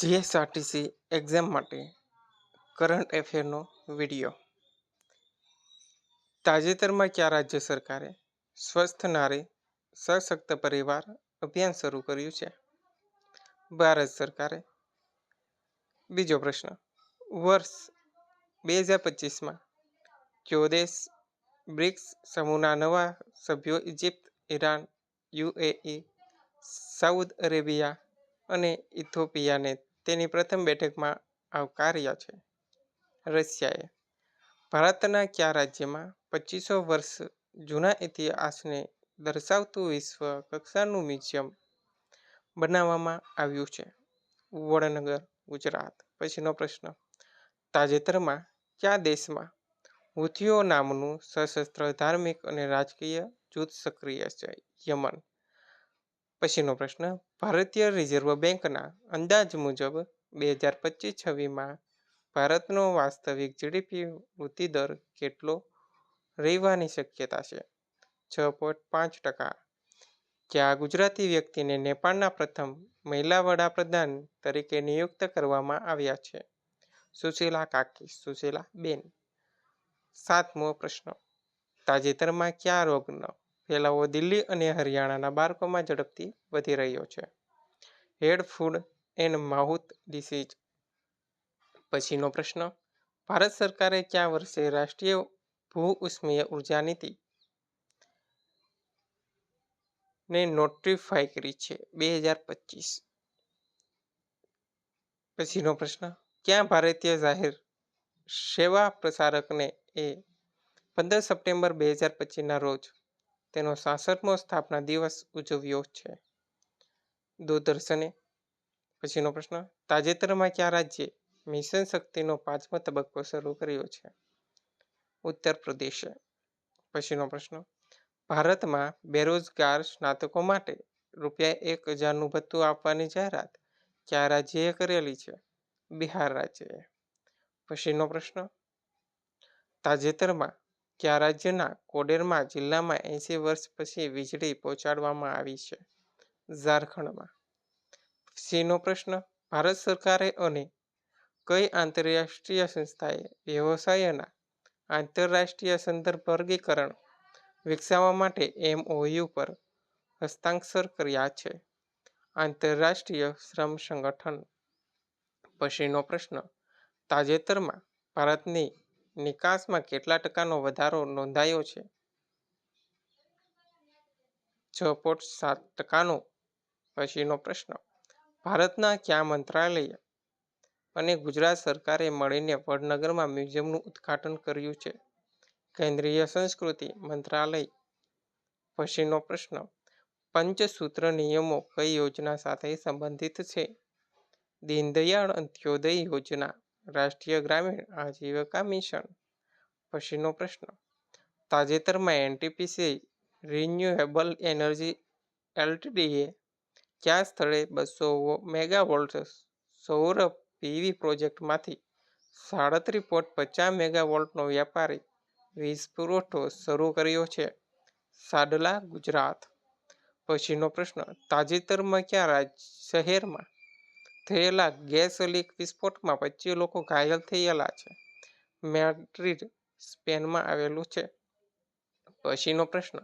GSRTC exam માટે current એફેરનો video તાજેતરમાં કયા રાજ્ય સરકારે સ્વસ્થ નારી, સશક્ત પરિવાર અભિયાન શરૂ કર્યું છે? ભારત સરકારે બીજો પ્રશ્ન. વર્ષ બે હજાર પચીસમાં ચોદેશ બ્રિક્સ સમૂહના નવા સભ્યો Egypt, Iran, UAE, Saudi Arabia અને ઇથોપિયાને તેની પ્રથમ બેઠકમાં આવકાર્યા છે રશિયાએ. ભારતના કયા રાજ્યમાં પચીસો વર્ષ જૂના ઇતિહાસને દર્શાવતું વિશ્વ કક્ષાનું મ્યુઝિયમ બનાવવામાં આવ્યું છે? વડનગર, ગુજરાત. પછીનો પ્રશ્ન, તાજેતરમાં કયા દેશમાં હુથીઓ નામનું સશસ્ત્ર ધાર્મિક અને રાજકીય જૂથ સક્રિય છે? યમન. પછીનો પ્રશ્ન, ભારતીય રિઝર્વ બેંકના અંદાજ મુજબ બે હજાર પચીસ છવ્વીસમાં ભારતનો વાસ્તવિક જીડીપી વૃદ્ધિદર કેટલો રહેવાની શક્યતા છે? છ પોઈન્ટ પાંચ ટકા. જ્યાં ગુજરાતી વ્યક્તિને નેપાળના પ્રથમ મહિલા વડાપ્રધાન તરીકે નિયુક્ત કરવામાં આવ્યા છે? સુશીલા કાકી, સુશીલા બેન. સાતમો પ્રશ્ન. તાજેતરમાં કયા રોગનો ફેલાવો દિલ્હી અને હરિયાણાના બાળકોમાં ઝડપથી વધી રહ્યો છે. Hand foot and mouth disease. પછીનો પ્રશ્ન, ભારત સરકારે કયા વર્ષે રાષ્ટ્રીય ભૂ ઉષ્મીય ઊર્જા નીતિ ને નોટિફાઈ કરી છે? બે હજાર પચીસ. પછીનો પ્રશ્ન, ક્યાં ભારતીય જાહેર સેવા પ્રસારકને એ પંદર સપ્ટેમ્બર બે હજાર પચીસના રોજ તેનો સાસઠમો સ્થાપના દિવસ ઉજવ્યો છે. દૂરદર્શને પછીનો પ્રશ્ન, તાજેતરમાં કયા રાજ્યે મિશન શક્તિનો પાંચમો તબક્કો શરૂ કર્યો છે? ઉત્તર પ્રદેશે. પછીનો પ્રશ્ન, ભારતમાં બેરોજગાર સ્નાતકો માટે રૂપિયા એક હજારનું ભથ્થું આપવાની જાહેરાત કયા રાજ્યએ કરેલી છે? બિહાર રાજ્યએ. પછીનો પ્રશ્ન, તાજેતરમાં કયા રાજ્યના કોડેરમાં જિલ્લામાં એંસી વર્ષ પછી વીજળી પહોંચાડવામાં આવી છે. ઝારખંડમાં. સીનો પ્રશ્ન, ભારત સરકારે અને કઈ આંતરરાષ્ટ્રીય સંસ્થાએ વ્યવસાયના આંતરરાષ્ટ્રીય સંદર્ભ વર્ગીકરણ વિકસાવવા માટે એમઓયુ પર હસ્તાક્ષર કર્યા છે? આંતરરાષ્ટ્રીય શ્રમ સંગઠન. પછીનો પ્રશ્ન, તાજેતરમાં ભારતની નિકાસમાં કેટલા ટકાનો વધારો નોંધાયો છે? છ પોઈન્ટ સાત ટકાનો પછીનો પ્રશ્ન. ભારતના કયા મંત્રાલય અને ગુજરાત સરકારે મળીને વડનગરમાં મ્યુઝિયમનું ઉદ્ઘાટન કર્યું છે? કેન્દ્રીય સંસ્કૃતિ મંત્રાલય. પછીનો પ્રશ્ન. પંચસૂત્ર નિયમો કઈ યોજના સાથે સંબંધિત છે? દીનદયાળ અંત્યોદય યોજના. રાષ્ટ્રીય ગ્રામીણ આજીવિકા મિશન? પછીનો પ્રશ્ન. તાજેતરમાં એનટીપીસી રિન્યુએબલ એનર્જી એલટીડીએ કયા સ્થળે બસો મેગાવોલ્ટ સૌર પીવી પ્રોજેક્ટમાંથી સાડત્રીસ પોઈન્ટ પચાસ મેગાવોલ્ટનો વ્યાપારી વીજ પુરવઠો શરૂ કર્યો છે? સાડલા, ગુજરાત. પછીનો પ્રશ્ન. તાજેતરમાં કયા રાજ શહેરમાં થયેલા ગેસ લીક વિસ્ફોટમાં પચીસ લોકો ઘાયલ થયેલા છે. મેડ્રિડ, સ્પેનમાં આવેલું છે. પછીનો પ્રશ્ન.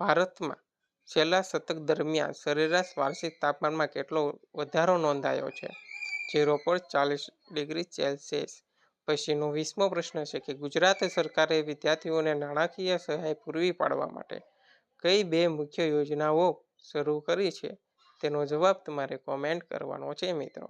ભારતમાં છેલ્લા શતક દરમિયાન સરેરાશ વાર્ષિક તાપમાનમાં કેટલો વધારો નોંધાયો છે? ઝીરો પોઈન્ટ ચાલીસ ડિગ્રી સેલ્સિયસ. પછીનો વીસમો પ્રશ્ન છે કે ગુજરાત સરકારે વિદ્યાર્થીઓને નાણાકીય સહાય પૂરી પાડવા માટે કઈ બે મુખ્ય યોજનાઓ શરૂ કરી છે? તેનો જવાબ તમારે કોમેન્ટ કરવાનો છે મિત્રો.